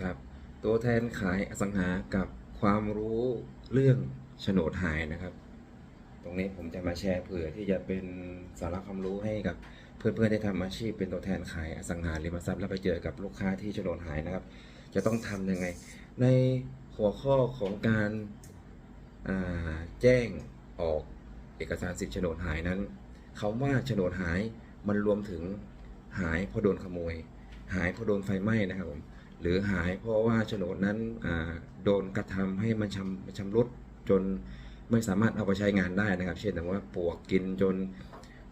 ครับตัวแทนขายอสังหากับความรู้เรื่องโฉนดหายนะครับ ตรงนี้ผมจะมาแชร์เผื่อที่จะเป็นสาระความรู้ให้กับเพื่อนๆที่ทำอาชีพเป็นตัวแทนขายอสังหาริมทรัพย์แล้วไปเจอกับลูกค้าที่โฉนดหายนะครับ จะต้องทำยังไง ในหัวข้อของการาแจ้งออกเอกสารสิทธิ์โฉนดหายนั้นคำว่าโฉนดหายมันรวมถึงหายเพราะโดนขโมย หายเพราะโดนไฟไหม้นะครับผม หรือหายเพราะว่าโฉนดนั้นโดนกระทำให้มันชำชำรุดจนไม่สามารถเอาไปใช้งานได้นะครับ เช่นแบบว่าปวกกินจน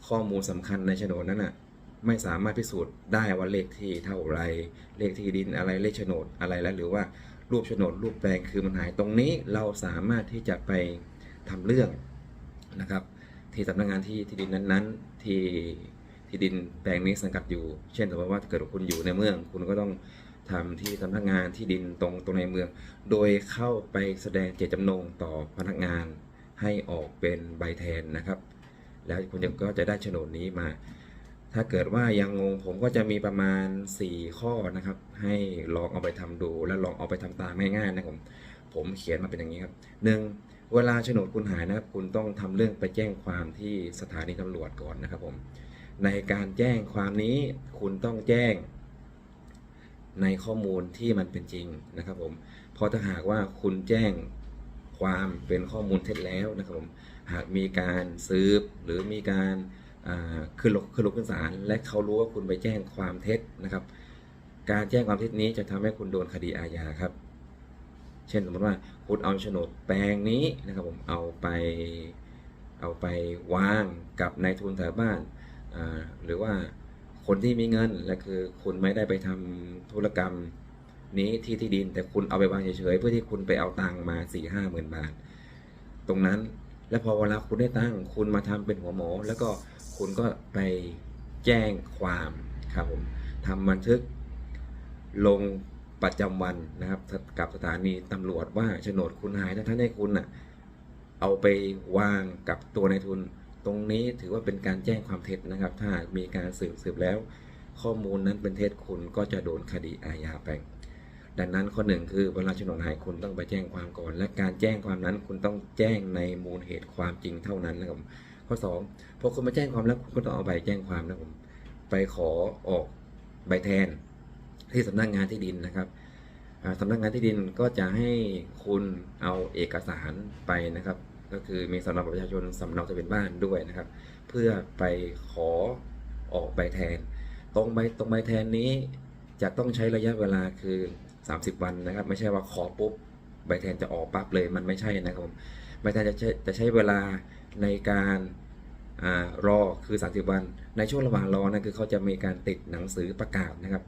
ข้อมูลสำคัญในโฉนดนั้นอะไม่สามารถพิสูจน์ได้ว่าเลขที่เท่าไร เลขที่ดินอะไรเลขโฉนดอะไรแล้ว หรือว่ารูปโฉนดรูปแปลงคือมันหายตรงนี้เราสามารถที่จะไปทำเรื่องนะครับ ที่สำนักงานที่ที่ดินนั้นๆที่ที่ดินแปลงนี้สังกัดอยู่ เช่นสมมติว่าถ้าเกิดคุณอยู่ในเมือง คุณก็ต้อง ทำที่สำนักงานที่ดินตรงตรงในเมือง โดยเข้าไปแสดงเจตจำนงต่อพนักงานให้ออกเป็นใบแทนนะครับ แล้วคุณก็จะได้โฉนดนี้มา ถ้าเกิดว่ายังงงผมก็จะมีประมาณ 4 ข้อนะครับ ให้ลองเอาไปทำดู และลองเอาไปทำตามง่ายๆนะครับผมผมเขียนมาเป็นอย่างนี้ครับหนึ่งเวลาโฉนดคุณหายนะครับ คุณต้องทำเรื่องไปแจ้งความที่สถานีตำรวจก่อนนะครับผมในการแจ้งความนี้คุณต้องแจ้ง ในข้อมูลที่มันเป็นจริงนะครับผมเพราะถ้าหากว่าคุณแจ้งความเป็นข้อมูลเท็จแล้วนะครับผมหากมีการซื้อหรือมีการอ่าขึ้นลงขึ้นลงขึ้นศาลและเขารู้ว่าคุณไปแจ้งความเท็จนะครับ การแจ้งความเท็จนี้จะทำให้คุณโดนคดีอาญาครับ เช่นสมมติว่าคุณเอาโฉนดแปลงนี้นะครับผมเอาไปเอาไปวางกับนายทุนแถวบ้านหรือว่า คนที่มีเงินและคือคุณไม่ได้ไปทำธุรกรรมนี้ที่ที่ดิน แต่คุณเอาไปวางเฉยๆเพื่อที่คุณไปเอาตังมาสี่ห้าหมื่นบาท ตรงนั้นแล้วพอเวลาคุณได้ตั้ง คุณมาทำเป็นหัวหมอ แล้วก็คุณก็ไปแจ้งความครับผมทำบันทึกลงประจำวันนะครับกับสถานีตำรวจว่าโฉนดคุณหายทั้งๆที่คุณน่ะเอาไปวางกับตัวในายทุน ตรงนี้ถือว่าเป็นการแจ้งความเท็จนะครับ ถ้ามีการสืบสืบแล้ว ข้อมูลนั้นเป็นเท็จคุณก็จะโดนคดีอาญาไปดังนั้นข้อหนึ่งคือเวลาโฉนดหายคุณต้องไปแจ้งความก่อน และการแจ้งความนั้นคุณต้องแจ้งในมูลเหตุความจริงเท่านั้นนะครับข้อสองพอคุณมาแจ้งความแล้วคุณก็ต้องเอาใบแจ้งความนะครับผมไปขอออกใบแทน ที่สำนักงานที่ดินนะครับอ่าสำนักงานที่ดินก็จะให้คุณเอาเอกสารไปนะครับ ก็คือมีสำเนาบัตรประชาชนสำเนาทะเบียนบ้านด้วยนะครับ เพื่อไปขอออกใบแทน ตรงใบตรงใบแทนนี้จะต้องใช้ระยะเวลาคือ 30 วันนะครับ ไม่ใช่ว่าขอปุ๊บใบแทนจะออกปั๊บเลยมันไม่ใช่นะครับผมใบแทนจะใช้จะใช้เวลาในการอรอคือ 30 วัน ในช่วงระหว่างรอนั่นคือเขาจะมีการติดหนังสือประกาศนะครับ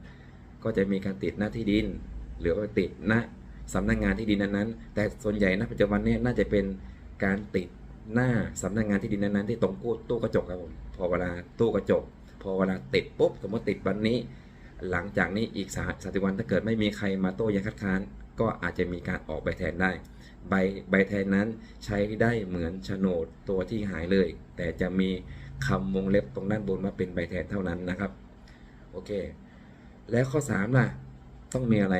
ก็จะมีการติดหน้าที่ดิน หรือว่าติดณสำนักงานที่ดินนั้นๆแต่ส่วนใหญ่ณปัจจุบันนี้น่าจะเป็น การติดหน้าสำนักงานที่ดินนั้นๆที่ตรงกู้ตู้กระจกครับผมพอเวลาตู้กระจก พอเวลาติดปุ๊บสมมติติดวันนี้ หลังจากนี้อีกสามสิบวันถ้าเกิดไม่มีใครมาโต้แย้งคัดค้าน ก็อาจจะมีการออกใบแทนได้ ใบใบแทนนั้นใช้ได้เหมือนโฉนดตัวที่หายเลย แต่จะมีคำวงเล็บตรงด้านบนว่าเป็นใบแทนเท่านั้นนะครับโอเค แล้วข้อ3ล่ะต้องมีอะไร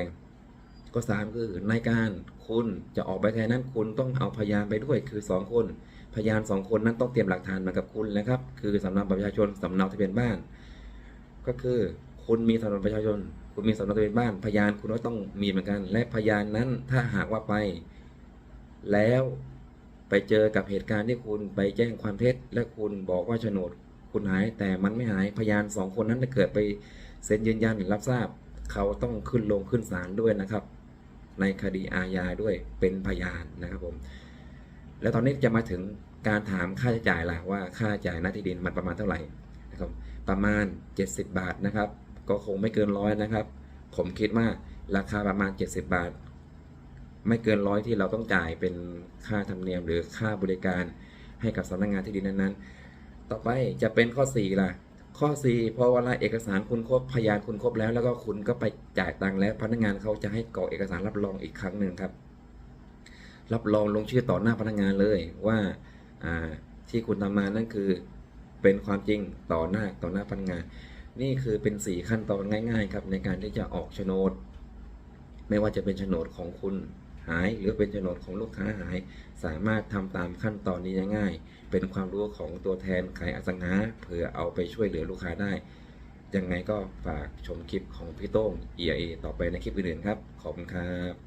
ข้อ 3 คือในการ คุณจะออกใบแทนนั้นคุณต้องเอาพยานไปด้วยคือ 2 คน พยาน2คนนั้นต้องเตรียมหลักฐานมากับคุณนะครับ คือสำเนาบัตรประชาชนสำเนาทะเบียนบ้าน ก็คือคุณมีสำเนาประชาชน คุณมีสำเนาทะเบียนบ้าน พยานคุณก็ต้องมีเหมือนกัน และพยานนั้นถ้าหากว่าไป แล้วไปเจอกับเหตุการณ์ที่คุณไปแจ้งความเท็จ และคุณบอกว่าโฉนดคุณหายแต่มันไม่หายพยานสองคนนั้นถ้าเกิดไปเซ็นยืนยันรับทราบ เขาต้องขึ้นลงขึ้นศาลด้วยนะครับ ในคดีอาญาด้วยเป็นพยานนะครับผม แล้วตอนนี้จะมาถึงการถามค่าใช้จ่ายล่ะว่าค่าใช้จ่ายหน้าที่ดินมันประมาณเท่าไหร่นะครับประมาณ 70 บาทนะครับ ก็คงไม่เกินร้อยนะครับ ผมคิดว่าราคาประมาณ 70 บาท ไม่เกินร้อยที่เราต้องจ่ายเป็นค่าธรรมเนียมหรือค่าบริการให้กับสำนักงานที่ดินนั้นๆ ต่อไปจะเป็นข้อ 4 ล่ะ ข้อ 4 พอเวลาเอกสารคุณครบพยานคุณครบแล้ว แล้วก็คุณก็ไปจ่ายตังค์แล้ว พนักงานเขาจะให้กรอกเอกสารรับรองอีกครั้งหนึ่งครับ รับรองลงชื่อต่อหน้าพนักงานเลยว่าที่คุณทำมานั่นคือเป็นความจริงต่อหน้าต่อหน้าพนักงาน นี่คือเป็น 4 ขั้นตอนง่าย ๆ ครับในการที่จะออกโฉนด ไม่ว่าจะเป็นโฉนดของคุณ หาย หรือเป็นโฉนดของลูกค้าหาย สามารถทำตามขั้นตอนนี้ได้ง่าย เป็นความรู้ของตัวแทนขายอสังหาเผื่อเอาไปช่วยเหลือลูกค้าได้ ยังไงก็ฝากชมคลิปของพี่โต้ง EIA ต่อไปในคลิปอื่นๆครับ ขอบคุณครับ